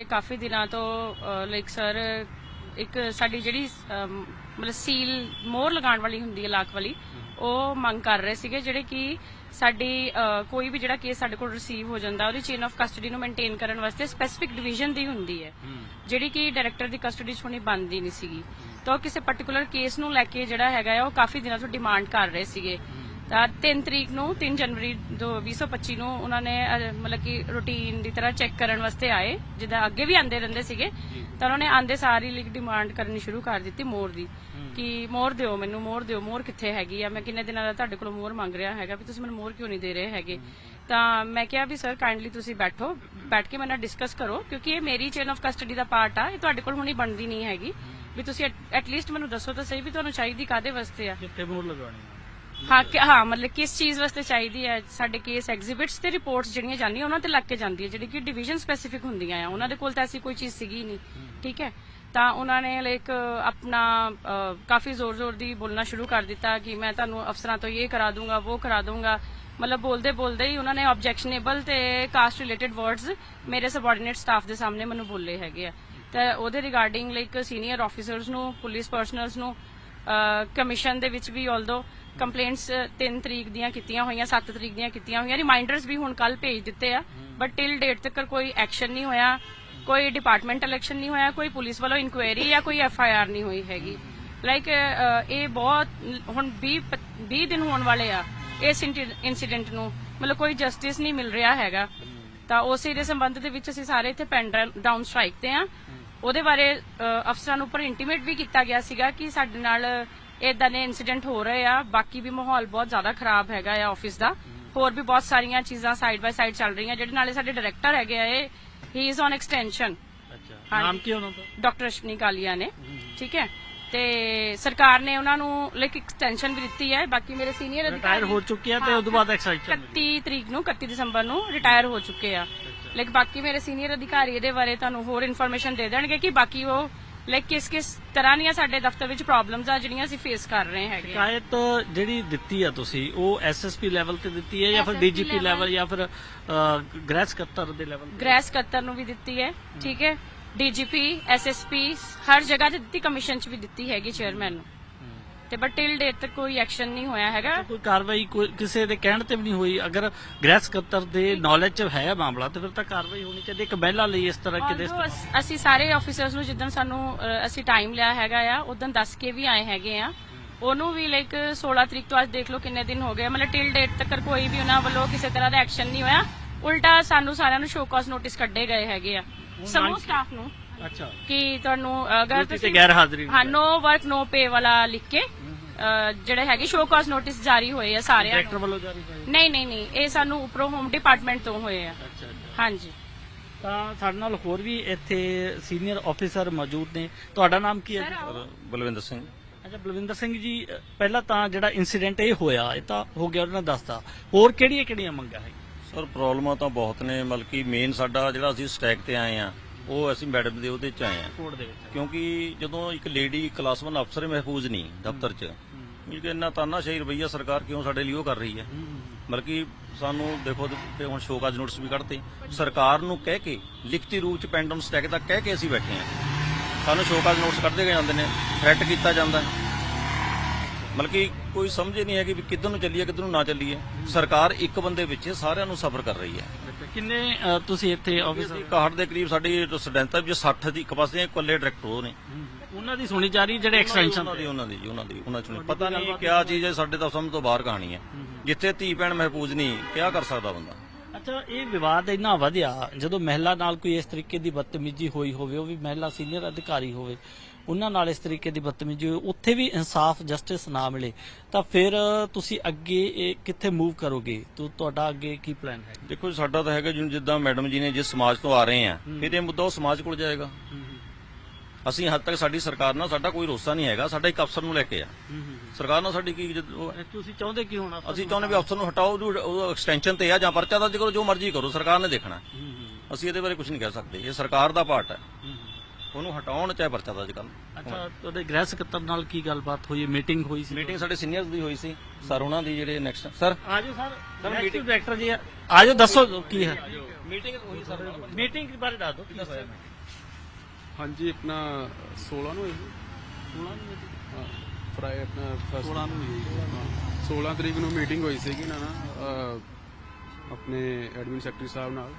ਕਾਫੀ ਦਿਨਾਂ ਤੋਂ like sir ਇੱਕ ਸਾਡੀ ਜਿਹੜੀ ਮਤਲਬ ਸੀਲ ਮੋਹਰ ਲਗਾਉਣ ਵਾਲੀ ਹੁੰਦੀ ਹੈ ਲਾਕ ਵਾਲੀ, ਉਹ ਮੰਗ ਕਰ ਰਹੇ ਸੀਗੇ ਜਿਹੜੇ ਕਿ ਸਾਡੀ ਕੋਈ ਵੀ ਜਿਹੜਾ ਕੇਸ ਸਾਡੇ ਕੋਲ ਰਿਸੀਵ ਹੋ ਜਾਂਦਾ, ਉਹਦੀ ਚੇਨ ਆਫ ਕਸਟਡੀ ਨੂੰ ਮੇਨਟੇਨ ਕਰਨ ਵਾਸਤੇ ਸਪੈਸਿਫਿਕ ਡਿਵੀਜ਼ਨ ਦੀ ਹੁੰਦੀ ਹੈ, ਜਿਹੜੀ ਕਿ ਡਾਇਰੈਕਟਰ ਦੀ ਕਸਟਡੀ 'ਚ ਹੋਣੀ ਬੰਦੀ ਨਹੀਂ ਸੀਗੀ। ਤਾਂ ਉਹ ਕਿਸੇ ਪਾਰਟਿਕੂਲਰ ਕੇਸ ਨੂੰ ਲੈ ਕੇ ਜਿਹੜਾ ਹੈਗਾ ਉਹ ਕਾਫੀ ਦਿਨਾਂ ਤੋਂ ਡਿਮਾਂਡ ਕਰ ਰਹੇ ਸੀਗੇ। 3 ਤਰੀਕ ਨੂੰ 3 ਜਨਵਰੀ ਦੋ 2025 ਨੂੰ ਉਹਨਾਂ ਨੇ ਅਹ, ਮਤਲਬ ਕਿ ਰੂਟੀਨ ਦੀ ਤਰ੍ਹਾਂ ਚੈੱਕ ਕਰਨ ਵਾਸਤੇ ਆਏ। ਜਿੱਦਾਂ ਅੱਗੇ ਵੀ ਆਂਦੇ ਰਹਿੰਦੇ ਸੀਗੇ ਤਾਂ ਉਹਨਾਂ ਨੇ ਆਂਦੇ ਸਾਰੀ ਲਈ ਡਿਮਾਂਡ ਕਰਨੀ ਸ਼ੁਰੂ ਕਰ ਦਿੱਤੀ ਮੋਰ ਦੀ ਕਿ ਮੋਰ ਦਿਓ ਮੈਨੂੰ ਮੋਰ ਦਿਓ ਮੋਰ ਕਿੱਥੇ ਹੈਗੀ ਆ? ਮੈਂ ਕਿੰਨੇ ਦਿਨਾਂ ਦਾ ਤੁਹਾਡੇ ਕੋਲੋਂ ਮੋਰ ਮੰਗ ਰਿਹਾ ਹੈਗਾ ਵੀ ਤੁਸੀਂ ਮੈਨੂੰ ਮੋਰ ਕਿਉਂ ਨਹੀਂ ਦੇ ਰਹੇ ਹੈਗੇ? ਤਾਂ ਮੈਂ ਕਿਹਾ ਵੀ ਸਰ ਕਾਈਂਡਲੀ ਤੁਸੀਂ ਬੈਠੋ ਬੈਠ ਕੇ ਮੇਰੇ ਨਾਲ ਡਿਸਕਸ ਕਰੋ ਕਿਉਂਕਿ ਇਹ ਮੇਰੀ ਚੇਨ ਆਫ ਕਸਟਡੀ ਦਾ ਪਾਰਟ ਆ ਇਹ ਤੁਹਾਡੇ ਕੋਲ ਹੁਣੀ ਬਣਦੀ ਨਹੀਂ ਹੈਗੀ। ਵੀ ਤੁਸੀਂ ਐਟਲੀਸਟ ਮੈਨੂੰ ਦੱਸੋ ਤਾਂ ਸਹੀ ਵੀ ਤੁਹਾਨੂੰ ਚਾਹੀਦੀ ਕਾਦੇ ਵਾਸਤੇ ਆ? ਕਿੱਥੇ ਮੋਹਰ ਲਗਾਉਣੀ ਹਾਂ ਕਿ ਹਾਂ ਮਤਲਬ ਕਿਸ ਚੀਜ਼ ਵਾਸਤੇ ਚਾਹੀਦੀ ਹੈ ਸਾਡੇ ਕੇਸ ਐਗਜੀਬਿਟਸ ਤੇ ਰਿਪੋਰਟਸ ਜਿਹੜੀਆਂ ਜਾਂਦੀਆਂ ਉਹਨਾਂ ਤੇ ਲੱਗ ਕੇ ਜਾਂਦੀ ਹੈ ਜਿਹੜੀ ਕਿ ਡਿਵੀਜ਼ਨ ਸਪੈਸੀਫਿਕ ਹੁੰਦੀਆਂ ਆ। ਉਹਨਾਂ ਦੇ ਕੋਲ ਤਾਂ ਐਸੀ ਕੋਈ ਚੀਜ਼ ਸੀਗੀ ਨਹੀਂ ਠੀਕ ਹੈ? ਤਾਂ ਉਹਨਾਂ ਨੇ ਲਾਈਕ ਆਪਣਾ ਅਹ, ਕਾਫੀ ਜ਼ੋਰ ਜ਼ੋਰ ਦੀ ਬੋਲਣਾ ਸ਼ੁਰੂ ਕਰ ਦਿੱਤਾ ਕਿ ਮੈਂ ਤੁਹਾਨੂੰ ਅਫਸਰਾਂ ਤੋਂ ਇਹ ਕਰਾ ਦੂੰਗਾ ਉਹ ਕਰਾ ਦੂੰਗਾ। ਮਤਲਬ ਬੋਲਦੇ ਬੋਲਦੇ ਹੀ ਉਹਨਾਂ ਨੇ ਆਬਜੈਕਸ਼ਨੇਬਲ ਤੇ ਕਾਸਟ ਰਿਲੇਟਡ ਵਰਡਸ ਮੇਰੇ ਸਬਆਰਡੀਨੇਟ ਸਟਾਫ ਦੇ ਸਾਹਮਣੇ ਮੈਨੂੰ ਬੋਲੇ ਹੈਗੇ ਆ। ਤਾਂ ਉਹਦੇ ਰਿਗਾਰਡਿੰਗ ਲਾਈਕ ਸੀਨੀਅਰ ਆਫੀਸਰਸ ਨੂੰ ਪੁਲਿਸ ਪਰਸਨਲਸ ਨੂੰ ਕਮਿਸ਼ਨ ਦੇ ਵਿੱਚ ਵੀ ਆਲਦੋ ਕੰਪਲੇਂਟਸ 3 ਤਰੀਕ ਦੀਆਂ ਕੀਤੀਆਂ ਹੋਈਆਂ 7 ਤਰੀਕ ਦੀਆਂ ਕੀਤੀਆਂ ਹੋਈਆਂ। ਰਿਮਾਈਂਡਰਸ ਵੀ ਹੁਣ ਕੱਲ ਭੇਜ ਦਿੱਤੇ ਆ ਬਟ ਟਿਲ ਡੇਟ ਤੱਕ ਕੋਈ ਐਕਸ਼ਨ ਨਹੀਂ ਹੋਇਆ। ਕੋਈ ਡਿਪਾਰਟਮੈਂਟਲ ਐਕਸ਼ਨ ਨਹੀਂ ਹੋਇਆ ਕੋਈ ਪੁਲਿਸ ਵੱਲੋਂ ਇਨਕੁਆਇਰੀ ਜਾਂ ਕੋਈ ਐਫ ਆਈ ਆਰ ਨਹੀਂ ਹੋਈ ਹੈਗੀ। ਲਾਈਕ ਇਹ ਬਹੁਤ ਹੁਣ 20 ਪ- 20 ਦਿਨ ਹੋਣ ਵਾਲੇ ਆ ਇਸ ਇਨਸੀਡੈਂਟ ਨੂੰ। ਮਤਲਬ ਕੋਈ ਜਸਟਿਸ ਨਹੀਂ ਮਿਲ ਰਿਹਾ ਹੈਗਾ। ਤਾਂ ਉਸੇ ਦੇ ਸੰਬੰਧ ਦੇ ਵਿੱਚ ਅਸੀਂ ਸਾਰੇ ਇੱਥੇ ਪੈਨ ਡਾਊਨ ਸਟ੍ਰਾਈਕ ਤੇ ਆ। ਉਹਦੇ ਬਾਰੇ ਅਫਸਰਾਂ ਨੂੰ ਉੱਪਰ ਇੰਟੀਮੇਟ ਵੀ ਕੀਤਾ ਗਿਆ ਸੀਗਾ ਕਿ ਸਾਡੇ ਨਾਲ ਇਦਾਂ ਦੇ ਇਨਸੀਡੈਂਟ ਹੋ ਰਹੇ ਆ। ਬਾਕੀ ਵੀ ਮਾਹੌਲ ਬਹੁਤ ਜ਼ਿਆਦਾ ਖਰਾਬ ਹੈਗਾ ਆ ਆਫਿਸ ਦਾ। ਹੋਰ ਵੀ ਬਹੁਤ ਸਾਰੀਆਂ ਚੀਜ਼ਾਂ ਸਾਈਡ ਬਾਈ ਸਾਈਡ ਚੱਲ ਰਹੀਆਂ ਜਿਹੜੇ ਨਾਲੇ ਸਾਡੇ ਡਾਇਰੈਕਟਰ ਹੈਗੇ ਆ ਇਹ ਹੀ ਇਜ਼ ਔਨ ਐਕਸਟੈਂਸ਼ਨ ਅੱਛਾ। ਨਾਮ ਕੀ ਉਹਨਾਂ ਦਾ? ਡਾਕਟਰ ਅਸ਼ਵਨੀ ਕਾਲੀਆ ਨੇ। ਠੀਕ ਹੈ। ਤੇ ਸਰਕਾਰ ਨੇ ਉਹਨਾਂ ਨੂੰ ਲਾਈਕ ਐਕਸਟੈਂਸ਼ਨ ਵੀ ਦਿੱਤੀ ਹੈ। ਬਾਕੀ ਮੇਰੇ ਸੀਨੀਅਰ ਰਿਟਾਇਰ ਹੋ ਚੁੱਕੇ ਆ ਤੇ ਉਸ ਤੋਂ ਬਾਅਦ ਐਕਸਾਈਟਨ 31 ਤਰੀਕ ਨੂੰ 31 ਦਸੰਬਰ ਨੂੰ ਰਿਟਾਇਰ ਹੋ ਚੁੱਕੇ ਆ। ਲਾਈਕ ਬਾਕੀ ਮੇਰੇ ਸੀਨੀਅਰ ਅਧਿਕਾਰੀ ਇਹਦੇ ਬਾਰੇ ਤੁਹਾਨੂੰ ਹੋਰ ਇਨਫੋਰਮੇਸ਼ਨ ਦੇ ਦੇਣਗੇ ਕਿ ਬਾਕੀ ਉਹ ਲਾਈਕ ਕਿਸ ਕਿਸ ਤਰ੍ਹਾਂ ਦੀਆਂ ਸਾਡੇ ਦਫ਼ਤਰ ਵਿੱਚ ਪ੍ਰੋਬਲਮਸ ਆ ਜਿਹੜੀਆਂ ਅਸੀਂ ਫੇਸ ਕਰ ਰਹੇ ਹੈਗੇ ਆ। ਸ਼ਿਕਾਇਤ ਜਿਹੜੀ ਦਿੱਤੀ ਆ ਤੁਸੀਂ ਉਹ ਐਸਐਸਪੀ ਲੈਵਲ ਤੇ ਦਿੱਤੀ ਹੈ ਜਾਂ ਫਿਰ SSP ਡੀਜੀਪੀ ਲੈਵਲ ਜਾਂ ਫਿਰ ਅਹ, ਗ੍ਰਹਿ ਸਕੱਤਰ ਦੇ ਲੈਵਲ ਗ੍ਰਹਿ ਸਕੱਤਰ ਨੂੰ ਵੀ ਦਿੱਤੀ ਹੈ ਠੀਕ ਹੈ। ਡੀਜੀਪੀ ਐਸਐਸਪੀ ਹਰ ਜਗ੍ਹਾ ਤੇ ਦਿੱਤੀ ਕਮਿਸ਼ਨ 'ਚ ਵੀ ਦਿੱਤੀ ਹੈਗੀ ਚੇਅਰਮੈਨ ਨੂੰ। ਤੇ ਬਟ ਟਿਲ ਡੇਟ ਤੱਕ ਕੋਈ ਐਕਸ਼ਨ ਨਹੀਂ ਹੋਇਆ ਹੈਗਾ। ਕੋਈ ਕਾਰਵਾਈ ਕਿਸੇ ਦੇ ਕਹਿਣ ਤੇ ਵੀ ਨਹੀਂ ਹੋਈ? ਅਗਰ ਗ੍ਰਹਿ ਸਕੱਤਰ ਦੇ ਨੌਲੇਜ ਚ ਹੈ ਮਾਮਲਾ ਤੇ ਫਿਰ ਤਾਂ ਕਾਰਵਾਈ ਹੋਣੀ ਚਾਹੀਦੀ ਇੱਕ ਮਹਿਲਾ ਲਈ ਇਸ ਤਰ੍ਹਾਂ ਕਿਤੇ ਅਸ- ਸਾਰੇ ਆਫੀਸਰਸ ਨੂੰ ਜਿੱਦਣ ਸਾਨੂੰ ਅਸੀਂ ਟਾਈਮ ਲਿਆ ਹੈਗਾ ਆ ਉਦੋਂ ਦੱਸ ਕੇ ਵੀ ਆਏ ਹੈਗੇ ਆ। ਉਹਨੂੰ ਵੀ ਲਾਈਕ 16 ਤਰੀਕ ਤੋਂ ਅੱਜ ਦੇਖ ਲਓ ਕਿੰਨੇ ਦਿਨ ਹੋ ਗਏ। ਮਤਲਬ ਟਿਲ ਡੇਟ ਤੱਕ ਕੋਈ ਵੀ ਉਹਨਾਂ ਵੱਲੋਂ ਕਿਸੇ ਤਰ੍ਹਾਂ ਦਾ ਐਕਸ਼ਨ ਨਹੀਂ ਹੋਇਆ। ਉਲਟਾ ਸਾਨੂੰ ਸਾਰਿਆਂ ਨੂੰ ਸ਼ੋਕਾਸ ਨੋਟਿਸ ਕੱਢੇ ਗਏ ਹੈਗੇ ਆ। ਸਮੂਹ ਸਟਾਫ ਨੂੰ। ਅੱਛਾ। ਕਿ ਤੁਹਾਨੂੰ ਅਗਰ ਤੇ ਤੁਸੀਂ ਗੈਰ ਹਾਜ਼ਰੀ ਹਾਂ ਨੋ ਵਰਕ ਨੋ ਪੇ ਵਾਲਾ ਲਿਖ ਕੇ ਜਿਹੜੇ ਹੈਗੇ ਸ਼ੋਕਾਸ ਨੋਟਿਸ ਜਾਰੀ ਹੋਏ ਆ ਸਾਰਿਆਂ ਡਾਇਰੈਕਟਰ ਨੂੰ। ਵੱਲੋਂ ਜਾਰੀ ਹੋਈ ਨਹੀਂ ਨਹੀਂ ਨਹੀਂ ਇਹ ਸਾਨੂੰ ਉੱਪਰੋਂ ਹੋਮ ਡਿਪਾਰਟਮੈਂਟ ਤੋਂ ਹੋਏ ਆ। ਅੱਛਾ ਅੱਛਾ। ਹਾਂਜੀ। ਤਾਂ ਸਾਡੇ ਨਾਲ ਹੋਰ ਵੀ ਇੱਥੇ ਸੀਨੀਅਰ ਆਫੀਸਰ ਮੌਜੂਦ ਨੇ। ਤੁਹਾਡਾ ਨਾਮ ਕੀ ਹੈ? ਜੀ? ਬਲਵਿੰਦਰ ਸਿੰਘ। ਅੱਛਾ ਬਲਵਿੰਦਰ ਸਿੰਘ ਜੀ ਅ, ਪਹਿਲਾਂ ਤਾਂ ਜਿਹੜਾ ਇਨਸੀਡੈਂਟ ਇਹ ਹੋਇਆ ਇਹ ਤਾਂ ਹੋ ਗਿਆ ਉਹਨਾਂ ਨੇ ਦੱਸਤਾ। ਹੋਰ ਕਿਹੜੀਆਂ ਕਿਹੜੀਆਂ ਮੰਗਾਂ ਹੈ ਸਰ ਪ੍ਰੋਬਲਮਾਂ ਤਾਂ ਬਹੁਤ ਨੇ। ਮਤਲਬ ਕਿ ਮੇਨ ਸਾਡਾ ਜਿਹੜਾ ਅਸੀਂ ਸਟੈਕ ਤੇ ਆਏ ਆ ਉਹ ਅਸੀਂ ਮੈਡਮ ਦੇ ਉਹਦੇ ਚ ਆਏ ਆ ਕੋਰਟ ਦੇ ਵਿੱਚ। ਕਿਉਂਕਿ ਜਦੋਂ ਇੱਕ ਲੇਡੀ ਕਲਾਸ 1 ਅਫਸਰ ਮਹਿਫੂਜ਼ ਨਹੀਂ ਦਫ਼ਤਰ 'ਚ। ਮਿਲ ਕੇ ਇੰਨਾ ਤਾਨਾਸ਼ਾਹੀ ਰਵਈਆ ਸਰਕਾਰ ਕਿਉਂ ਸਾਡੇ ਲਈ ਉਹ ਕਰ ਰਹੀ ਹੈ? ਮਤਲਬ ਕਿ ਸਾਨੂੰ ਦੇਖੋ ਤੇ ਹੁਣ ਸ਼ੋਕਾਜ ਨੋਟਿਸ ਵੀ ਕੱਢਤੇ। ਸਰਕਾਰ ਨੂੰ ਕਹਿ ਕੇ ਲਿਖਤੀ ਰੂਪ ਚ ਪੈਂਡਮ ਸਟੈਕ ਤੱਕ ਕਹਿ ਕੇ ਅਸੀਂ ਬੈਠੇ ਆ ਸਾਨੂੰ ਸ਼ੋਕਾਜ ਨੋਟਿਸ ਕੱਢਦੇ ਜਾਂਦੇ ਨੇ? ਥ੍ਰੈਟ ਕੀਤਾ ਜਾਂਦਾ। ਮਤਲਬ ਕਿ ਕੋਈ ਸਮਝ ਹੀ ਨਹੀਂ ਹੈ ਕਿ ਵੀ ਕਿੱਧਰ ਨੂੰ ਚੱਲੀਏ ਕਿੱਧਰ ਨੂੰ ਨਾ ਚੱਲੀਏ। ਸਰਕਾਰ ਇੱਕ ਬੰਦੇ ਵਿੱਚ ਸਾਰਿਆਂ ਨੂੰ ਸਫਰ ਕਰ ਰਹੀ ਹੈ। ਕਿੰਨੇ ਅ, ਤੁਸੀਂ ਇੱਥੇ ਆਫੀਸਰ ਅਸੀਂ 61 ਦੇ ਕਰੀਬ ਸਾਡੀ ਰੈਸੀਡੈਂਟਾਂ ਵਿੱਚ 60 ਦੀ ਇੱਕ ਪਾਸੇ ਇਕੱਲੇ ਡਾਇਰੈਕਟਰ ਨੇ। ਉਹਨਾਂ ਦੀ ਸੁਣੀ ਜਾ ਰਹੀ ਜਿਹੜੇ ਐਕਸਟੈਂਸ਼ਨ ਉਹਨਾਂ ਦੀ ਉਹਨਾਂ ਦੀ ਉਹਨਾਂ ਦੀ ਉਹਨਾਂ ਚ ਨਹੀਂ। ਪਤਾ ਨਹੀਂ ਕਿਆ ਚੀਜ਼ ਹੈ ਸਾਡੇ ਤਾਂ ਸਮਝ ਤੋਂ ਬਾਹਰ ਕਹਾਣੀ ਹੈ। ਜਿੱਥੇ ਧੀ ਭੈਣ ਮਹਿਫੂਜ਼ ਨਹੀਂ ਕਿਆ ਕਰ ਸਕਦਾ ਬੰਦਾ? ਅੱਛਾ ਇਹ ਵਿਵਾਦ ਇੰਨਾ ਵਧਿਆ ਜਦੋਂ ਮਹਿਲਾ ਨਾਲ ਕੋਈ ਇਸ ਤਰੀਕੇ ਦੀ ਬਦਤਮੀਜ਼ੀ ਹੋਈ ਹੋਵੇ ਉਹ ਵੀ ਮਹਿਲਾ ਸੀਨੀਅਰ ਅਧਿਕਾਰੀ ਹੋਵੇ ਉਹਨਾਂ ਨਾਲ ਇਸ ਤਰੀਕੇ ਦੀ ਬਦਤਮੀਜ਼ੀ ਹੋਈ ਉੱਥੇ ਵੀ ਇਨਸਾਫ ਜਸਟਿਸ ਨਾ ਮਿਲੇ ਤਾਂ ਫਿਰ ਤੁਸੀਂ ਅੱਗੇ ਇਹ ਕਿੱਥੇ ਮੂਵ ਕਰੋਗੇ? ਤੋ ਤੁਹਾਡਾ ਅੱਗੇ ਕੀ ਪਲਾਨ ਹੈ? ਦੇਖੋ ਸਾਡਾ ਤਾਂ ਹੈਗਾ ਜਿਵੇਂ ਜਿੱਦਾਂ ਮੈਡਮ ਜੀ ਨੇ ਜਿਸ ਸਮਾਜ ਤੋਂ ਆ ਰਹੇ ਆ ਫਿਰ ਇਹ ਮੁੱਦਾ ਉਹ ਸਮਾਜ ਕੋਲ ਜਾਏਗਾ। ਅਸੀਂ ਹੱਦ ਤੱਕ ਸਾਡੀ ਸਰਕਾਰ ਨਾਲ ਸਾਡਾ ਕੋਈ ਰੋਸਾ ਨਹੀਂ ਹੈਗਾ ਸਾਡਾ ਇੱਕ ਅਫਸਰ ਨੂੰ ਲੈ ਕੇ ਆ। ਸਰਕਾਰ ਨਾਲ ਸਾਡੀ ਕੀ ਜਦ- ਉਹ- ਤੁਸੀਂ ਚਾਹੁੰਦੇ ਕੀ ਹੋਣਾ? ਅਸੀਂ ਚਾਹੁੰਦੇ ਵੀ ਅਫਸਰ ਨੂੰ ਹਟਾਓ ਉਹ ਐਕਸਟੈਂਸ਼ਨ ਤੇ ਆ ਜਾਂ ਪਰਚਾ ਦਰਜ ਕਰੋ ਜੋ ਮਰਜ਼ੀ ਕਰੋ ਸਰਕਾਰ ਨੇ ਦੇਖਣਾ। ਅਸੀਂ ਇਹਦੇ ਬਾਰੇ ਕੁਝ ਨਹੀਂ ਕਹਿ ਸਕਦੇ ਇਹ ਸਰਕਾਰ ਦਾ ਪਾਰਟ ਹੈ। ਉਹਨੂੰ ਹਟਾਉਣ ਚਾਹੇ ਪਰਚਾ ਦਰਜ ਕਰਨ ਅੱਛਾ ਤੁਹਾਡੇ ਗ੍ਰਹਿ ਸਕੱਤਰ ਨਾਲ ਕੀ ਗੱਲਬਾਤ ਹੋਈ? ਮੀਟਿੰਗ ਹੋਈ ਸੀ? ਮੀਟਿੰਗ ਸਾਡੇ ਸੀਨੀਅਰਸ ਦੀ ਹੋਈ ਸੀ। ਸਰ ਉਹਨਾਂ ਦੀ ਜਿਹੜੇ ਨੈਕਸਟ ਸਰ? ਆਜੋ sir sir meeting director ji ਆਜੋ ਦੱਸੋ ਕੀ ਹੈ। ਮੀਟਿੰਗ ਹੋਈ ਸਰ। ਮੀਟਿੰਗ ਬਾਰੇ ਦੱਸ ਦਿਓ ਕੀ ਹੋਇਆ? ਹਾਂਜੀ ਆਪਣਾ 16 ਨੂੰ ਹੋਈ ਸੀ। ਹਾਂ ਫਰਾਈ ਆਪਣਾ 16 ਨੂੰ ਹੋਈ 16 ਤਰੀਕ ਨੂੰ ਮੀਟਿੰਗ ਹੋਈ ਸੀਗੀ ਨਾ ਆਪਣੇ ਐਡਮਿਨ ਸੈਕਟਰੀ ਸਾਹਿਬ ਨਾਲ।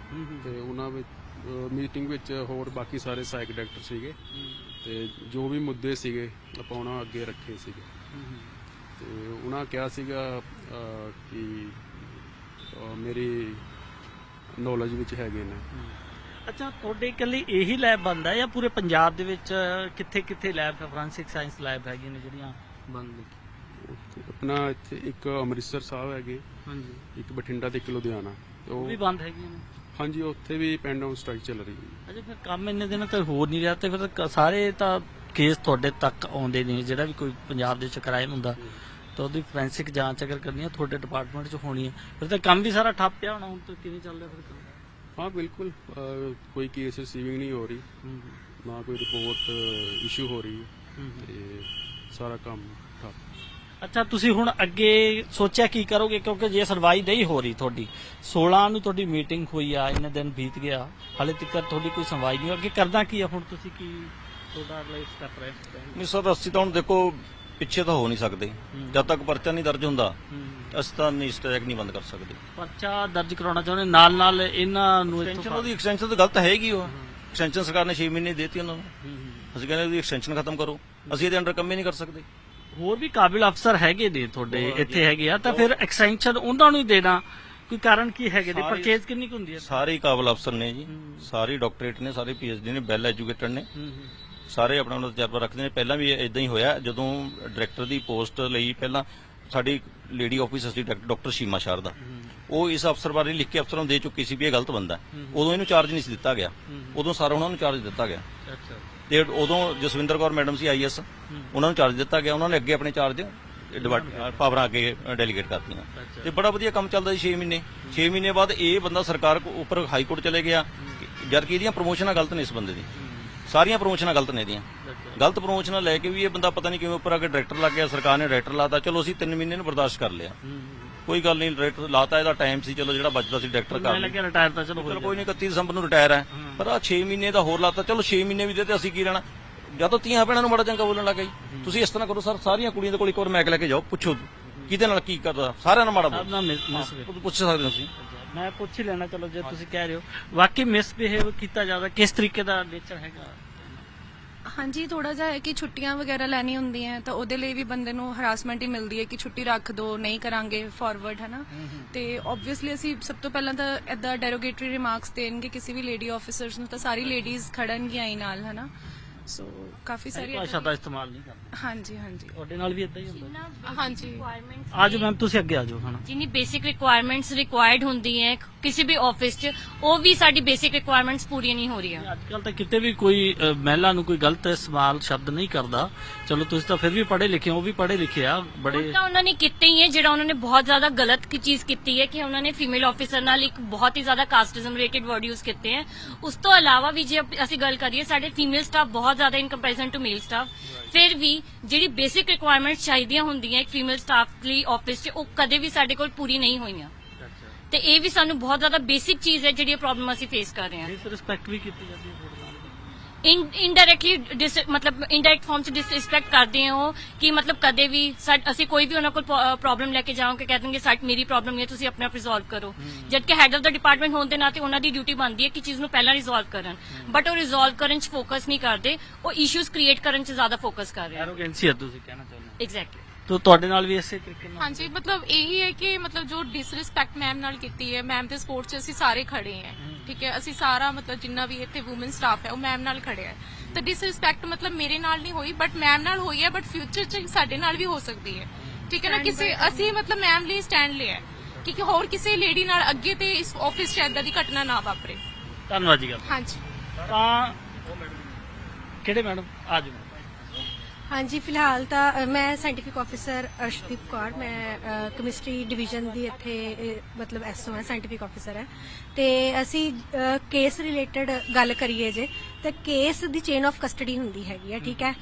ਤੇ ਉਹਨਾਂ ਵਿੱਚ ਮੀਟਿੰਗ ਵਿੱਚ ਹੋਰ ਬਾਕੀ ਸਾਰੇ ਸਾਈਕ ਡਾਕਟਰ ਸੀਗੇ ਤੇ ਜੋ ਵੀ ਮੁੱਦੇ ਸੀਗੇ ਆਪਾਂ ਉਹਨਾਂ ਅੱਗੇ ਰੱਖੇ ਸੀਗੇ। ਤੇ ਉਹਨਾਂ ਕਿਹਾ ਸੀਗਾ ਕਿ ਮੇਰੀ ਨੌਲੇਜ ਵਿੱਚ ਹੈਗੇ ਨੇ। ਅੱਛਾ ਤੁਹਾਡੇ ਇਕੱਲੀ ਇਹੀ ਲੈਬ ਬੰਦ ਹੈ ਜਾਂ ਪੂਰੇ ਪੰਜਾਬ ਦੇ ਵਿੱਚ ਕਿੱਥੇ ਕਿੱਥੇ ਲੈਬ ਹੈ ਫੋਰੈਂਸਿਕ ਸਾਇੰਸ ਲੈਬ ਹੈਗੀਆਂ ਨੇ ਜਿਹੜੀਆਂ ਬੰਦ ਨੇ? ਆਪਣਾ ਇੱਥੇ ਇੱਕ ਅੰਮ੍ਰਿਤਸਰ ਸਾਹਿਬ ਹੈਗੇ ਹਾਂਜੀ। ਇੱਕ ਬਠਿੰਡਾ ਤੇ ਇੱਕ ਲੁਧਿਆਣਾ। ਉਹ ਵੀ ਬੰਦ ਹੈਗੀਆਂ ਨੇ? ਹਾਂਜੀ ਉੱਥੇ ਵੀ ਡਾਊਨ ਸਟ੍ਰਾਈਕ ਚੱਲ ਰਹੀ ਹੈ। ਅਜੇ ਫਿਰ ਕੰਮ ਇੰਨੇ ਦਿਨ ਤੱਕ ਹੋ ਨਹੀਂ ਰਿਹਾ ਤੇ ਫਿਰ ਸਾਰੇ ਤਾਂ ਕੇਸ ਤੁਹਾਡੇ ਤੱਕ ਆਉਂਦੇ ਨੇ ਜਿਹੜਾ ਵੀ ਕੋਈ ਪੰਜਾਬ ਦੇ ਵਿੱਚ ਕ੍ਰਾਈਮ ਹੁੰਦਾ ਤਾਂ ਉਹਦੀ ਫੋਰੈਂਸਿਕ ਜਾਂਚ ਅਗਰ ਕਰਨੀ ਹੈ ਤੁਹਾਡੇ ਡਿਪਾਰਟਮੈਂਟ 'ਚ ਹੋਣੀ ਹੈ। ਫਿਰ ਤਾਂ ਕੰਮ ਵੀ ਸਾਰਾ ਠੱਪ ਪਿਆ ਹੋਣਾ ਹੁਣ ਤਾਂ ਕਿਵੇਂ ਚੱਲ ਰਿਹਾ ਫਿਰ ਕੰਮ? ਹਾਂ ਬਿਲਕੁਲ ਅਹ, ਕੋਈ ਕੇਸ ਰਿਸੀਵਿੰਗ ਨਹੀਂ ਹੋ ਰਹੀ। ਨਾ ਕੋਈ ਰਿਪੋਰਟ ਇਸ਼ੂ ਹੋ ਰਹੀ ਹੈ। ਤੇ ਸਾਰਾ ਕੰਮ ਠੱਪ। ਅੱਛਾ ਤੁਸੀਂ ਹੁਣ ਅੱਗੇ ਸੋਚਿਆ ਕੀ ਕਰੋਗੇ? ਕਿਉਂਕਿ ਜੇ ਸੁਣਵਾਈ ਨਹੀਂ ਹੋ ਰਹੀ ਤੁਹਾਡੀ 16 ਨੂੰ ਤੁਹਾਡੀ ਮੀਟਿੰਗ ਹੋਈ ਆ ਇੰਨੇ ਦਿਨ ਬੀਤ ਗਿਆ ਹਾਲੇ ਤੱਕ ਤੁਹਾਡੀ ਕੋਈ ਸੁਣਵਾਈ ਨਹੀਂ ਹੋਈ। ਅੱਗੇ ਕਰਨਾ ਕੀ ਆ? ਹੁਣ ਤੁਸੀਂ ਕੀ ਤੁਹਾਡਾ ਅਗਲਾ ਸਟੈਪ ਰਹੇ ਨਹੀਂ ਸਰ ਅਸੀਂ ਤਾਂ ਹੁਣ ਦੇਖੋ ਪਿੱਛੇ ਤਾਂ ਹੋ ਨਹੀਂ ਸਕਦੇ। ਜਦ ਤੱਕ ਪਰਚਾ ਨਹੀਂ ਦਰਜ ਹੁੰਦਾ ਅਸੀਂ ਤਾਂ ਨਹੀਂ ਸਟ੍ਰੈਕ ਨਹੀਂ ਬੰਦ ਕਰ ਸਕਦੇ। ਪਰਚਾ ਦਰਜ ਕਰਾਉਣਾ ਚਾਹੁੰਦੇ ਨਾਲ ਨਾਲ ਇਹਨਾਂ ਨੂੰ ਇੱਥੋਂ ਐਕਸਟੈਂਸ਼ਨ ਉਹਦੀ ਐਕਸਟੈਂਸ਼ਨ ਤਾਂ ਗਲਤ ਹੈਗੀ ਉਹ। ਐਕਸਟੈਂਸ਼ਨ ਸਰਕਾਰ ਨੇ 6 ਮਹੀਨੇ ਦੇਤੀ ਉਹਨਾਂ ਨੂੰ। ਅਸੀਂ ਕਹਿੰਦੇ ਉਹਦੀ ਐਕਸਟੈਂਸ਼ਨ ਖਤਮ ਕਰੋ। ਅਸੀਂ ਇਹਦੇ ਅੰਡਰ ਕੰਮ ਹੀ ਨਹੀਂ ਕਰ ਸਕਦੇ। ਹੋਰ ਵੀ ਕਾਬਿਲ ਅਫਸਰ ਹੈਗੇ ਨੇ ਤੁਹਾਡੇ ਇੱਥੇ ਹੈਗੇ ਆ ਤਾਂ ਫਿਰ ਐਕਸਟੈਂਸ਼ਨ ਉਹਨਾਂ ਨੂੰ ਹੀ ਦੇਣਾ। ਕੋਈ ਕਾਰਨ ਕੀ ਹੈਗੇ ਨੇ? ਪਰਚੇਜ਼ ਕਿੰਨੀ ਕੁ ਹੁੰਦੀ ਹੈ? ਸਾਰੇ ਹੀ ਕਾਬਲ ਅਫਸਰ ਨੇ ਜੀ। ਸਾਰੇ ਡਾਕਟਰੇਟ ਨੇ ਸਾਰੇ ਪੀਐਚਡੀ ਨੇ ਵੈਲ ਐਜੂਕੇਟਡ ਨੇ। ਸਾਰੇ ਆਪਣਾ ਉਹਨਾਂ ਦਾ ਤਜਰਬਾ ਰੱਖਦੇ ਨੇ। ਪਹਿਲਾਂ ਵੀ ਇਦਾਂ ਹੀ ਹੋਇਆ ਜਦੋਂ ਡਾਇਰੈਕਟਰ ਦੀ ਪੋਸਟ ਲਈ ਪਹਿਲਾਂ ਸਾਡੀ ਲੇਡੀ ਆਫਿਸਰ ਸੀ ਡਾਕਟਰ ਸ਼ੀਮਾ ਸ਼ਾਰਦਾ ਉਹ ਇਸ ਅਫਸਰ ਬਾਰੇ ਲਿਖ ਕੇ ਅਫਸਰਾਂ ਨੂੰ ਦੇ ਚੁੱਕੀ ਸੀ ਵੀ ਇਹ ਗਲਤ ਬੰਦਾ। ਉਦੋਂ ਇਹਨੂੰ ਚਾਰਜ ਨਹੀਂ ਸੀ ਦਿੱਤਾ ਗਿਆ। ਉਦੋਂ ਸਾਰਾ ਉਹਨਾਂ ਨੂੰ ਚਾਰਜ ਦਿੱਤਾ ਗਿਆ। ਅੱਛਾ। ਤੇ ਉਦੋਂ ਜਸਵਿੰਦਰ ਕੌਰ ਮੈਡਮ ਸੀ ਆਈਐਸ ਉਹਨਾਂ ਨੂੰ ਚਾਰਜ ਦਿੱਤਾ ਗਿਆ ਉਹਨਾਂ ਨੇ ਅੱਗੇ ਆਪਣੇ ਚਾਰਜ ਪਾਵਰਾਂ ਅੱਗੇ ਡੈਲੀਗੇਟ ਕਰਤੀਆਂ। ਤੇ ਬੜਾ ਵਧੀਆ ਕੰਮ ਚੱਲਦਾ ਸੀ 6 ਮਹੀਨੇ। 6 ਮਹੀਨੇ ਬਾਅਦ ਇਹ ਬੰਦਾ ਸਰਕਾਰ ਕੋ ਉੱਪਰ ਹਾਈ ਕੋਰਟ ਚਲੇ ਗਿਆ। ਜਦ ਕਿ ਇਹਦੀਆਂ ਪ੍ਰੋਮੋਸ਼ਨਾਂ ਗਲਤ ਨੇ ਇਸ ਬੰਦੇ ਦੀ। ਸਾਰੀਆਂ ਪ੍ਰੋਮੋਸ਼ਨਾਂ ਗਲਤ ਨੇ ਇਹਦੀਆਂ। ਗਲਤ ਪ੍ਰੋਮੋਸ਼ਨਾਂ ਲੈ ਕੇ ਵੀ ਇਹ ਬੰਦਾ ਪਤਾ ਨਹੀਂ ਕਿਵੇਂ ਉੱਪਰ ਆ ਕੇ ਡਾਇਰੈਕਟਰ ਲੱਗ ਗਿਆ ਸਰਕਾਰ ਨੇ ਡਾਇਰੈਕਟਰ ਲਾਤਾ। ਚਲੋ ਅਸੀਂ 3 ਮਹੀਨੇ ਨੂੰ ਬਰਦਾਸ਼ਤ ਕਰ ਲਿਆ। ਕੋਈ ਗੱਲ ਨਹੀਂ ਡਾਇਰੈਕਟਰ ਲਾਤਾ ਇਹਦਾ ਟਾਈਮ ਸੀ। ਚਲੋ ਜਿਹੜਾ ਬਚਦਾ ਸੀ ਡਾਇਰੈਕਟਰ ਕਰ ਲਿਆ। ਲੱਗਿਆ ਰਿਟਾਇਰ ਤਾਂ? ਚਲੋ ਕੋਈ ਨਹੀਂ 31 ਦਸੰਬਰ ਨੂੰ ਰਿਟਾਇਰ ਹੈ। ਪਰ ਆ 6 ਮਹੀਨੇ ਦਾ ਹੋਰ ਲਾਤਾ ਚਲੋ 6 ਮਹੀਨੇ ਵੀ ਦੇ ਤੇ ਅਸੀਂ ਕੀ ਲੈਣਾ ਜਦੋਂ ਤੀਆਂ ਭੈਣਾਂ ਨੂੰ ਮਾੜਾ ਚੰਗਾ ਬੋਲਣ ਲੱਗ ਗਈ ਤੁਸੀਂ ਇਸ ਤਰ੍ਹਾਂ ਕਰੋ ਸਰ ਸਾਰੀਆਂ ਕੁੜੀਆਂ ਦੇ ਕੋਲ ਇੱਕ ਵਾਰ ਮੈਕ ਲੈ ਕੇ ਜਾਓ ਪੁੱਛੋ ਕਿਹਦੇ ਨਾਲ ਕੀ ਕਰਦਾ? ਸਾਰਿਆਂ ਨਾਲ ਮਾੜਾ ਬੋਲ। ਪੁੱਛ ਸਕਦੇ ਹੋ ਤੁਸੀਂ। ਮੈਂ ਪੁੱਛ ਹੀ ਲੈਣਾ ਚਲੋ ਜੇ ਤੁਸੀਂ ਕਹਿ ਰਹੇ ਹੋ। ਵਾਕਈ ਮਿਸਬਿਹੇਵ ਕੀਤਾ ਜਾਂਦਾ ਕਿਸ ਤਰੀਕੇ ਦਾ ਨੇਚਰ ਹੈਗਾ? ਹਾਂਜੀ ਥੋੜਾ ਜਿਹਾ ਹੈ ਕਿ ਛੁੱਟੀਆਂ ਵਗੈਰਾ ਲੈਣੀ ਹੁੰਦੀਆਂ ਤਾਂ ਉਹਦੇ ਲਈ ਵੀ ਬੰਦੇ ਨੂੰ ਹਰਾਸਮੈਂਟ ਹੀ ਮਿਲਦੀ ਹੈ ਕਿ ਛੁੱਟੀ ਰੱਖ ਦੋ ਨਹੀਂ ਕਰਾਂਗੇ ਫਾਰਵਰਡ ਹੈ ਨਾ ਤੇ ਆਬਵੀਅਸਲੀ ਅਸੀਂ ਸਭ ਤੋਂ ਪਹਿਲਾਂ ਤਾਂ ਇਦਾਂ ਡੈਰੋਗੇਟਰੀ ਰਿਮਾਰਕਸ ਦੇਣਗੇ ਕਿਸੇ ਵੀ ਲੇਡੀ ਆਫੀਸਰਸ ਨੂੰ ਤਾਂ ਸਾਰੀ ਲੇਡੀਜ਼ ਖੜਨਗੀਆਂ ਹੀ ਨਾਲ ਹੈ ਨਾ ਸੋ ਕਾਫੀ ਸਾਰੀ ਭਾਸ਼ਾ ਦਾ ਇਸਤੇਮਾਲ ਨਹੀਂ ਕਰਨਾ ਹਾਂਜੀ ਹਾਂਜੀ ਤੁਹਾਡੇ ਨਾਲ ਵੀ ਇਦਾਂ ਹੀ ਹੁੰਦਾ। ਹਾਂਜੀ ਆਜੋ ਮੈਮ ਤੁਸੀਂ ਅੱਗੇ ਆਜੋ ਹਨਾ ਜਿੰਨੀ ਬੇਸਿਕ ਰਿਕੁਆਇਰਮੈਂਟਸ ਰਿਕੁਆਇਰਡ ਹੁੰਦੀ ਹੈ ਕਿਸੇ ਵੀ ਆਫਿਸ 'ਚ ਉਹ ਵੀ ਸਾਡੀ ਬੇਸਿਕ ਰਿਕੁਆਇਰਮੈਂਟਸ ਪੂਰੀਆਂ ਨਹੀਂ ਹੋ ਰਹੀਆਂ ਅੱਜ ਕੱਲ ਤਾਂ ਕਿਤੇ ਵੀ ਕੋਈ ਅ, ਮਹਿਲਾ ਨੂੰ ਕੋਈ ਗਲਤ ਇਸਤੇਮਾਲ ਸ਼ਬਦ ਨਹੀਂ ਕਰਦਾ ਚਲੋ ਤੁਸੀਂ ਤਾਂ ਫਿਰ ਵੀ ਪੜ੍ਹੇ ਲਿਖੇ ਹੋ ਉਹ ਵੀ ਪੜ੍ਹੇ ਲਿਖੇ ਆ ਬੜੇ ਤਾਂ ਉਹਨਾਂ ਨੇ ਕੀਤੇ ਹੀ ਹੈ ਜਿਹੜਾ ਉਹਨਾਂ ਨੇ ਬਹੁਤ ਜ਼ਿਆਦਾ ਗਲਤ ਕੀ ਚੀਜ਼ ਕੀਤੀ ਹੈ ਕਿ ਉਹਨਾਂ ਨੇ ਫੀਮੇਲ ਆਫੀਸਰ ਨਾਲ ਇੱਕ ਬਹੁਤ ਹੀ ਜ਼ਿਆਦਾ ਕਾਸਟਿਜ਼ਮ ਰਿਲੇਟਡ ਵਰਡ ਯੂਜ਼ ਕੀਤੇ ਹੈ ਉਸ ਤੋਂ ਇਲਾਵਾ ਵੀ ਜੇ ਅਪ- ਅਸੀਂ ਗੱਲ ਕਰੀਏ ਸਾਡੇ ਫੀਮੇਲ ਸਟਾਫ ਬਹੁਤ ਜ਼ਿਆਦਾ in comparison to male staff ਫਿਰ ਵੀ ਜਿਹੜੀ ਬੇਸਿਕ ਰਿਕੁਆਇਰਮੈਂਟਸ ਚਾਹੀਦੀਆਂ ਹੁੰਦੀਆਂ ਇੱਕ ਫੀਮੇਲ ਸਟਾਫ ਲਈ ਆਫਿਸ 'ਚ ਉਹ ਕਦੇ ਵੀ ਸਾਡੇ ਕੋਲ ਪੂਰੀ ਨਹੀਂ ਹੋਈਆਂ। ਤੇ ਇਹ ਵੀ ਸਾਨੂੰ ਬਹੁਤ ਜ਼ਿਆਦਾ ਬੇਸਿਕ ਚੀਜ਼ ਹੈ ਜਿਹੜੀ ਪ੍ਰੋਬਲਮ ਅਸੀਂ ਫੇਸ ਕਰ ਰਹੇ ਹਾਂ। ਡਿਸਰੈਸਪੈਕਟ ਵੀ ਕੀਤੀ ਜਾਂਦੀ ਹੈ। ਇਨਡਾਇਰੈਕਟਲੀ ਮਤਲਬ ਇਨਡਾਇਰੈਕਟ ਫਾਰਮ ਚ ਡਿਸਰੈਸਪੈਕਟ ਕਰਦੇ ਹੋ ਕਿ ਮਤਲਬ ਕਦੇ ਵੀ ਅਸੀਂ ਕੋਈ ਵੀ ਉਹਨਾਂ ਕੋਲ ਪ੍ਰੋਬਲਮ ਲੈ ਕੇ ਜਾਓਗੇ ਕਹਿ ਦੇਣਗੇ ਸਾਡ ਮੇਰੀ ਪ੍ਰੋਬਲਮ ਨਹੀਂ ਹੈ ਤੁਸੀਂ ਆਪਣੇ ਆਪ ਰਿਜ਼ੋਲਵ ਕਰੋ ਜਦ ਕਿ ਹੈਡ ਆਫ ਦਾ ਡਿਪਾਰਟਮੈਂਟ ਹੋਣ ਦੇ ਨਾਤੇ ਉਹਨਾਂ ਦੀ ਡਿਊਟੀ ਬਣਦੀ ਹੈ ਕਿ ਚੀਜ਼ ਨੂੰ ਪਹਿਲਾਂ ਰਿਜ਼ੋਲਵ ਕਰਨ ਬਟ ਉਹ ਰਿਜ਼ੋਲਵ ਕਰਨ ਚ ਫੋਕਸ ਨਹੀਂ ਕਰਦੇ ਉਹ ਇਸ਼ੂਜ਼ ਕ੍ਰੀਏਟ ਕਰਨ ਚ ਜ਼ਿਆਦਾ ਫੋਕਸ ਕਰ ਰਹੇ ਹਨ ਐਰੋਗੈਂਸੀ ਹੈ ਤੁਸੀਂ ਕਹਿਣਾ ਚਾਹੁੰਦੇ ਹੋ ਐਗਜ਼ੈਕਟਲੀ ਤੋ ਤੁਹਾਡੇ ਨਾਲ ਵੀ ਇਸੇ ਤਰੀਕੇ ਨਾਲ ਹਾਂਜੀ ਮਤਲਬ ਇਹੀ ਹੈ ਕਿ ਮਤਲਬ ਜੋ ਡਿਸਰਿਸਪੈਕਟ ਮੈਮ ਨਾਲ ਕੀਤੀ ਹੈ ਮੈਮ ਦੇ ਸਪੋਰਟ 'ਚ ਅਸੀਂ ਸਾਰੇ ਖੜੇ ਹਾਂ। ਠੀਕ ਹੈ ਅਸੀਂ ਸਾਰਾ ਮਤਲਬ ਜਿੰਨਾ ਵੀ ਇੱਥੇ ਔਮਨ ਸਟਾਫ ਹੈ ਉਹ ਮੈਮ ਨਾਲ ਖੜੇ ਹੈ। ਤਾਂ ਡਿਸਰਿਸਪੈਕਟ ਮਤਲਬ ਮੇਰੇ ਨਾਲ ਨਹੀਂ ਹੋਈ ਬਟ ਮੈਮ ਨਾਲ ਹੋਈ ਹੈ ਬਟ ਫਿਊਚਰ 'ਚ ਸਾਡੇ ਨਾਲ ਵੀ ਹੋ ਸਕਦੀ ਹੈ। ਠੀਕ ਹੈ ਨਾ ਕਿਸੇ ਅਸੀਂ ਮਤਲਬ ਮੈਮ ਲਈ ਸਟੈਂਡ ਲਿਆ ਹੈ ਕਿ ਕਿ ਹੋਰ ਕਿਸੇ ਲੇਡੀ ਨਾਲ ਅੱਗੇ ਤੇ ਇਸ ਆਫਿਸ 'ਚ ਏਦਾਂ ਦੀ ਘਟਨਾ ਨਾ ਵਾਪਰੇ। ਧੰਨਵਾਦ ਜੀ ਗੱਲ ਹਾਂਜੀ। ਤਾਂ ਕਿਹੜੇ ਮੈਡਮ ਆਜੋ ਹਾਂਜੀ ਫਿਲਹਾਲ ਤਾਂ ਅ, ਮੈਂ ਸਾਇੰਟੀਫਿਕ ਆਫੀਸਰ ਅਰਸ਼ਦੀਪ ਕੌਰ ਮੈਂ ਕੈਮਿਸਟਰੀ ਡਿਵੀਜ਼ਨ ਦੀ ਇੱਥੇ ਅ, ਮਤਲਬ ਐਸਓ ਹੈ ਸਾਇੰਟੀਫਿਕ ਆਫੀਸਰ ਹੈ। ਤੇ ਅਸੀਂ ਕੇਸ ਰਿਲੇਟਡ ਗੱਲ ਕਰੀਏ ਜੇ ਤਾਂ ਕੇਸ ਦੀ ਚੇਨ ਆਫ ਕਸਟਡੀ ਹੁੰਦੀ ਹੈਗੀ ਹੈ ਠੀਕ ਹੈ?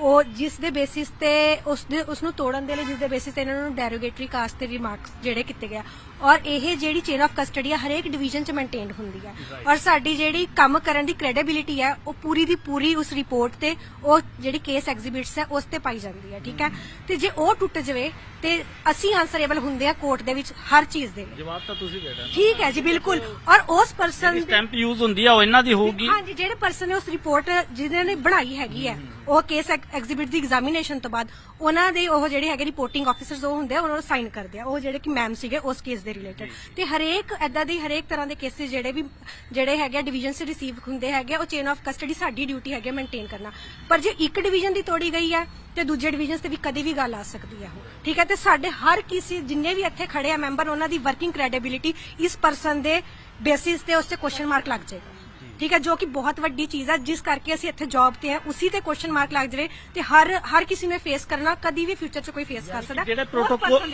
ਉਹ ਜਿਸ ਦੇ ਬੇਸਿਸ ਤੇ ਉਸ ਦੇ ਉਸ ਨੂੰ ਤੋੜਨ ਦੇ ਲਈ ਜਿਸ ਦੇ ਬੇਸਿਸ ਤੇ ਇਹਨਾਂ ਨੂੰ ਡੈਰੋਗੇਟਰੀ ਕਾਸਟ ਤੇ ਰਿਮਾਰਕਸ ਜਿਹੜੇ ਕੀਤੇ ਗਿਆ ਔਰ ਇਹ ਜਿਹੜੀ ਚੇਨ ਆਫ ਕਸਟਡੀ ਹੈ ਹਰੇਕ ਡਿਵੀਜ਼ਨ ਚ ਮੇਨਟੇਨਡ ਹੁੰਦੀ ਹੈ ਔਰ ਸਾਡੀ ਜਿਹੜੀ ਕੰਮ ਕਰਨ ਦੀ ਕ੍ਰੈਡੀਬਿਲਿਟੀ ਹੈ ਉਹ ਪੂਰੀ ਦੀ ਪੂਰੀ ਉਸ ਰਿਪੋਰਟ ਤੇ ਉਹ ਜਿਹੜੀ ਕੇਸ ਐਗਜ਼ੀਬਿਟਸ ਹੈ ਉਸ ਤੇ ਪਾਈ ਜਾਂਦੀ ਹੈ ਠੀਕ ਹੈ। ਤੇ ਜੇ ਉਹ ਟੁੱਟ ਜਾਵੇ ਤੇ ਅਸੀਂ ਆਨਸਰੇਬਲ ਹੁੰਦੇ ਆ ਕੋਰਟ ਦੇ ਵਿੱਚ ਹਰ ਚੀਜ਼ ਦੇ ਲਈ ਜਵਾਬ ਤਾਂ ਤੁਸੀਂ ਦੇਣਾ ਠੀਕ ਹੈ ਜੀ ਬਿਲਕੁਲ। ਔਰ ਉਸ ਪਰਸਨ ਸਟੈਂਪ ਯੂਜ਼ ਹੁੰਦੀ ਆ ਉਹ ਇਹਨਾਂ ਦੀ ਹੋਊਗੀ। ਹਾਂਜੀ ਜਿਹੜੇ ਪਰਸਨ ਨੇ ਉਸ ਰਿਪੋਰਟ ਜਿਹਨਾਂ ਨੇ ਬਣਾਈ ਹੈਗੀ ਹੈ। ਉਹ ਕੇਸ ਐਗਜ਼ੀਬਿਟ ਦੀ ਐਗਜ਼ਾਮੀਨੇਸ਼ਨ ਤੋਂ ਬਾਅਦ ਉਹਨਾਂ ਦੇ ਉਹ ਜਿਹੜੇ ਹੈਗੇ ਰਿਪੋਰਟਿੰਗ ਆਫੀਸਰਸ ਉਹ ਹੁੰਦੇ ਆ ਉਹਨਾਂ ਨੂੰ ਸਾਈਨ ਕਰਦੇ ਆ। ਉਹ ਜਿਹੜੇ ਕਿ ਮੈਮ ਸੀਗੇ ਉਸ ਕੇਸ ਦੇ ਰਿਲੇਟਡ ਤੇ ਹਰੇਕ ਐਦਾਂ ਦੀ ਹਰੇਕ ਤਰ੍ਹਾਂ ਦੇ ਕੇਸਿਸ ਜਿਹੜੇ ਵੀ ਜਿਹੜੇ ਹੈਗੇ ਡਿਵੀਜ਼ਨ ਸੇ ਰਿਸੀਵ ਹੁੰਦੇ ਹੈਗੇ ਉਹ ਚੇਨ ਆਫ ਕਸਟਡੀ ਸਾਡੀ ਡਿਊਟੀ ਹੈਗੀ ਮੇਨਟੇਨ ਕਰਨਾ। ਪਰ ਜੇ ਇੱਕ ਡਿਵੀਜ਼ਨ ਦੀ ਤੋੜੀ ਗਈ ਹੈ ਤੇ ਦੂਜੇ ਡਿਵੀਜ਼ਨ ਤੇ ਵੀ ਕਦੇ ਵੀ ਗੱਲ ਆ ਸਕਦੀ ਹੈ ਉਹ। ਠੀਕ ਹੈ? ਤੇ ਸਾਡੇ ਹਰ ਕਿਸੇ ਜਿੰਨੇ ਵੀ ਇੱਥੇ ਖੜੇ ਆ ਮੈਂਬਰ ਉਹਨਾਂ ਦੀ ਵਰਕਿੰਗ ਕ੍ਰੈਡੀਬਿਲਿਟੀ ਇਸ ਪਰਸਨ ਦੇ ਬੇਸਿਸ ਤੇ ਉਸ ਤੇ ਕੁਐਸਚਨ ਮਾਰਕ ਲੱਗ ਜਾਏਗਾ। ਠੀਕ ਹੈ ਜੋ ਕਿ ਬਹੁਤ ਵੱਡੀ ਚੀਜ਼ ਹੈ ਜਿਸ ਕਰਕੇ ਅਸੀਂ ਇੱਥੇ ਜੌਬ ਤੇ ਆ ਉਸੇ ਤੇ ਕੁਐਸਚਨ ਮਾਰਕ ਲੱਗ ਜਾਵੇ ਤੇ ਹਰ ਹਰ ਕਿਸੇ ਨੇ ਫੇਸ ਕਰਨਾ ਕਦੀ ਵੀ ਫਿਊਚਰ 'ਚ ਕੋਈ ਫੇਸ ਕਰ ਸਕਦਾ। ਜਿਹੜੇ ਪ੍ਰੋਟੋਕੋਲ।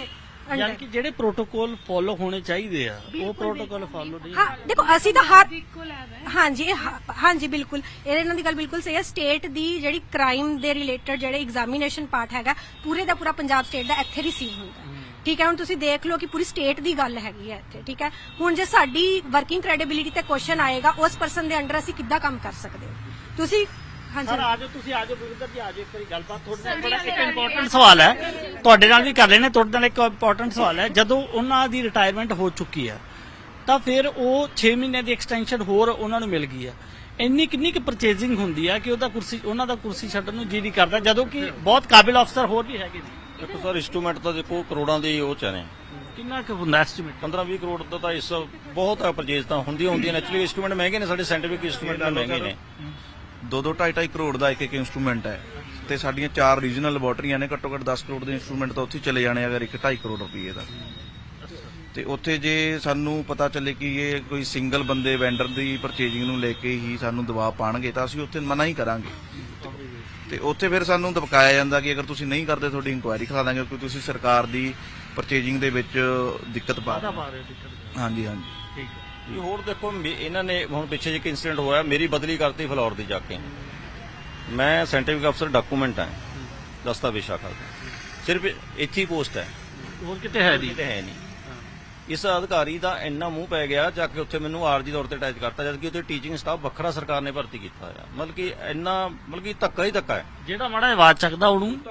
ਯਾਨੀ ਕਿ ਜਿਹੜੇ ਪ੍ਰੋਟੋਕੋਲ ਫੋਲੋ ਹੋਣੇ ਚਾਹੀਦੇ ਆ ਉਹ ਪ੍ਰੋਟੋਕੋਲ ਫੋਲੋ ਨਹੀਂ ਹਾਂ ਦੇਖੋ ਅਸੀਂ ਤਾਂ ਹਰ ਹਾਂਜੀ ਹਾ- ਹਾਂਜੀ ਬਿਲਕੁਲ। ਇਹ ਇਹਨਾਂ ਦੀ ਗੱਲ ਬਿਲਕੁਲ ਸਹੀ ਹੈ। ਸਟੇਟ ਦੀ ਜਿਹੜੀ ਕ੍ਰਾਈਮ ਦੇ ਰਿਲੇਟਡ ਜਿਹੜੇ ਐਗਜ਼ਾਮੀਨੇਸ਼ਨ ਪਾਰਟ ਹੈਗਾ ਪੂਰੇ ਦਾ ਪੂਰਾ ਪੰਜਾਬ ਸਟੇਟ ਦਾ ਇੱਥੇ ਰਿਸੀਵ ਹੁੰਦਾ। ਹੈ। ਠੀਕ ਹੈ ਹੁਣ ਤੁਸੀਂ ਦੇਖ ਲਓ ਕਿ ਪੂਰੀ ਸਟੇਟ ਦੀ ਗੱਲ ਹੈਗੀ ਹੈ ਇੱਥੇ ਠੀਕ ਹੈ। ਹੁਣ ਜੇ ਸਾਡੀ ਵਰਕਿੰਗ ਕ੍ਰੈਡੀਬਿਲਿਟੀ ਤੇ ਕੁਐਸਚਨ ਆਏਗਾ ਉਸ ਪਰਸਨ ਦੇ ਅੰਡਰ ਅਸੀਂ ਕਿੱਦਾਂ ਕੰਮ ਕਰ ਸਕਦੇ ਹਾਂ? ਤੁਸੀਂ ਹਾਂਜੀ। ਸਰ ਆਜੋ ਤੁਸੀਂ ਆਜੋ ਗੁਰਵਿੰਦਰ ਜੀ ਆਜੋ ਇੱਕ ਵਾਰੀ ਗੱਲਬਾਤ ਤੁਹਾਡੇ ਨਾਲ ਬੜਾ ਇੱਕ ਇੰਪੋਰਟੈਂਟ ਸਵਾਲ ਹੈ। ਤੁਹਾਡੇ ਨਾਲ ਵੀ ਕਰ ਲੈਣੇ ਤੁਹਾਡੇ ਨਾਲ ਇੱਕ ਇੰਪੋਰਟੈਂਟ ਸਵਾਲ ਹੈ। ਜਦੋਂ ਉਹਨਾਂ ਦੀ ਰਿਟਾਇਰਮੈਂਟ ਹੋ ਚੁੱਕੀ ਹੈ ਤਾਂ ਫਿਰ ਉਹ 6 ਮਹੀਨੇ ਦੀ ਐਕਸਟੈਂਸ਼ਨ ਹੋਰ ਉਹਨਾਂ ਨੂੰ ਮਿਲ ਗਈ ਹੈ। ਇੰਨੀ ਕਿੰਨੀ ਕੁ ਪਰਚੇਜ਼ਿੰਗ ਹੁੰਦੀ ਹੈ ਕਿ ਉਹਦਾ ਕੁਰਸੀ ਉਹਨਾਂ ਦਾ ਕੁਰਸੀ ਛੱਡਣ ਨੂੰ ਜੀ ਨਹੀਂ ਕਰਦਾ ਜਦੋਂ ਕਿ ਬਹੁਤ ਕਾਬਿਲ ਅਫਸਰ ਹੋਰ ਵੀ ਹੈਗੇ ਨੇ। ਦੇਖੋ ਸਰ ਇੰਸਟਰੂਮੈਂਟ ਤਾਂ ਦੇਖੋ ਕਰੋੜਾਂ ਦੇ ਉਹ ਚ ਨੇ। ਕਿੰਨਾ ਕੁ ਹੁੰਦਾ ਐਸਟੀਮੇਟ 15-20 ਕਰੋੜ ਦਾ ਤਾਂ ਇਸ ਬਹੁਤ ਹੈ ਪਰਚੇਜ਼ ਤਾਂ ਹੁੰਦੀਆਂ ਹੁੰਦੀਆਂ ਨੈਚੁਰਲੀ ਇੰਸਟਰੂਮੈਂਟ ਮਹਿੰਗੇ ਨੇ ਸਾਡੇ ਸਾਇੰਟੀਫਿਕ ਇੰਸਟਰੂਮੈਂਟ ਮਹਿੰਗੇ ਨੇ। ਦੋ ਦੋ ਢਾਈ ਢਾਈ ਕਰੋੜ ਦਾ ਇੱਕ ਇੱਕ ਇਨਸਟਰੂਮੈਂਟ ਹੈ। ਤੇ ਸਾਡੀਆਂ ਚਾਰ ਰੀਜਨਲ ਲੈਬੋਰਟਰੀਆਂ ਨੇ ਘੱਟੋ ਘੱਟ 10 ਕਰੋੜ ਦੇ ਇਨਸਟਰੂਮੈਂਟ ਤਾਂ ਉੱਥੇ ਚਲੇ ਜਾਣੇ ਅਗਰ ਇੱਕ 2.5 ਕਰੋੜ ਰੁਪਏ ਦਾ। ਤੇ ਉੱਥੇ ਜੇ ਸਾਨੂੰ ਪਤਾ ਚੱਲੇ ਕਿ ਇਹ ਕੋਈ ਸਿੰਗਲ ਬੰਦੇ ਵੈਂਡਰ ਦੀ ਪਰਚੇਜਿੰਗ ਨੂੰ ਲੈ ਕੇ ਹੀ ਸਾਨੂੰ ਦਬਾਅ ਪਾਣਗੇ ਤਾਂ ਅਸੀਂ ਉੱਥੇ ਮਨਾ ਹੀ ਕਰਾਂਗੇ। ਤੇ ਉੱਥੇ ਫਿਰ ਸਾਨੂੰ ਦਬਕਾਇਆ ਜਾਂਦਾ ਕਿ ਅਗਰ ਤੁਸੀਂ ਨਹੀਂ ਕਰਦੇ ਤੁਹਾਡੀ ਇਨਕੁਆਇਰੀ ਕਰਾ ਦਾਂਗੇ ਕਿਉਂਕਿ ਤੁਸੀਂ ਸਰਕਾਰ ਦੀ ਪਰਚੇਜਿੰਗ ਦੇ ਵਿੱਚ ਦਿੱਕਤ ਪਾ ਰਹੇ ਹੋ। ਹਾਂਜੀ ਹਾਂਜੀ। ਠੀਕ ਹੈ। ਇਹ ਹੋਰ ਦੇਖੋ ਮੇ- ਇਹਨਾਂ ਨੇ ਹੁਣ ਪਿੱਛੇ ਜਿਹੇ ਇਨਸੀਡੈਂਟ ਹੋਇਆ ਮੇਰੀ ਬਦਲੀ ਕਰਤੀ ਫਲੋਰ ਦੀ ਜਾ ਕੇ। ਮੈਂ ਸਾਇੰਟੀਫਿਕ ਅਫਸਰ ਡਾਕੂਮੈਂਟ ਹੈ। ਦਸਤਾਵੇਜ਼ ਸ਼ਾਖਾ ਦਾ ਸਿਰਫ ਇੱਥੇ ਹੀ ਪੋਸਟ ਹੈ। ਹੋਰ ਕਿਤੇ ਹੈ ਨਹੀਂ। ਕਿਤੇ ਹੈ ਨਹੀਂ। ਇਸ ਅਧਿਕਾਰੀ ਦਾ ਇੰਨਾ ਮੂੰਹ ਪੈ ਗਿਆ ਜਾ ਕੇ ਉੱਥੇ ਮੈਨੂੰ ਆਰਜੀ ਤੌਰ ਤੇ ਅਟੈਚ ਕਰਤਾ ਜਦ ਕਿ ਉੱਥੇ ਟੀਚਿੰਗ ਸਟਾਫ ਵੱਖਰਾ ਸਰਕਾਰ ਨੇ ਭਰਤੀ ਕੀਤਾ ਹੋਇਆ। ਮਤਲਬ ਕਿ ਇੰਨਾ, ਮਤਲਬ ਕਿ ਧੱਕਾ ਹੀ ਧੱਕਾ ਹੈ। ਜਿਹੜਾ ਮਾੜਾ ਆਵਾਜ਼ ਚੱਕਦਾ ਉਹਨੂੰ